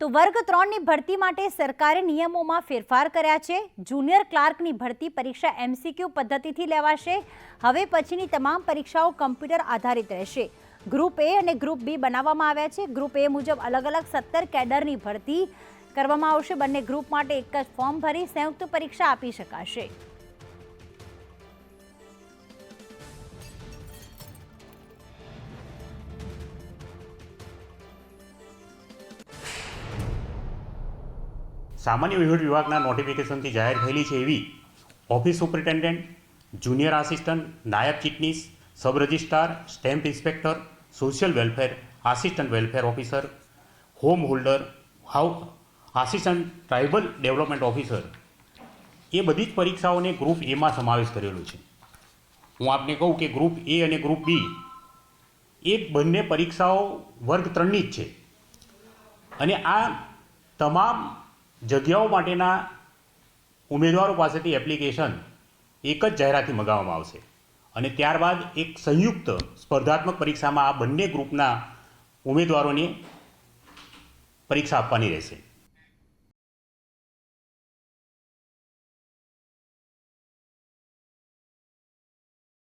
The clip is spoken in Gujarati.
તો વર્ગ ત્રણની ભરતી માટે સરકારે નિયમોમાં ફેરફાર કર્યા છે. જુનિયર ક્લાર્કની ભરતી પરીક્ષા એમસીક્યુ પદ્ધતિથી લેવાશે. હવે પછીની તમામ પરીક્ષાઓ કમ્પ્યુટર આધારિત રહેશે. ગ્રુપ એ અને ગ્રુપ બી બનાવવામાં આવ્યા છે. ગ્રુપ એ મુજબ અલગ અલગ સત્તર કેડરની ભરતી કરવામાં આવશે. બંને ગ્રુપ માટે એક જ ફોર્મ ભરી સંયુક્ત પરીક્ષા આપી શકાશે. સામાન્ય વહીવટ વિભાગના નોટિફિકેશનથી જાહેર થયેલી છે એવી ઓફિસ સુપરિન્ટેન્ડન્ટ જુનિયર આસિસ્ટન્ટ નાયબ Chitnis sub registrar stamp inspector social welfare assistant welfare officer home holder how assistant tribal development officer એ બધી જ પરીક્ષાઓને ગ્રુપ એમાં સમાવેશ કરેલો છે. હું આપને કહું કે ગ્રુપ એ અને ગ્રુપ બી એ બંને પરીક્ષાઓ વર્ગ ત્રણની જ છે. અને આ તમામ જગ્યાઓ માટેના ઉમેદવારો પાસેથી એપ્લિકેશન એક જ જાહેરાતથી મગાવવામાં આવશે. અને ત્યારબાદ એક સંયુક્ત સ્પર્ધાત્મક પરીક્ષામાં આ બંને ગ્રુપના ઉમેદવારોને પરીક્ષા આપવાની રહેશે.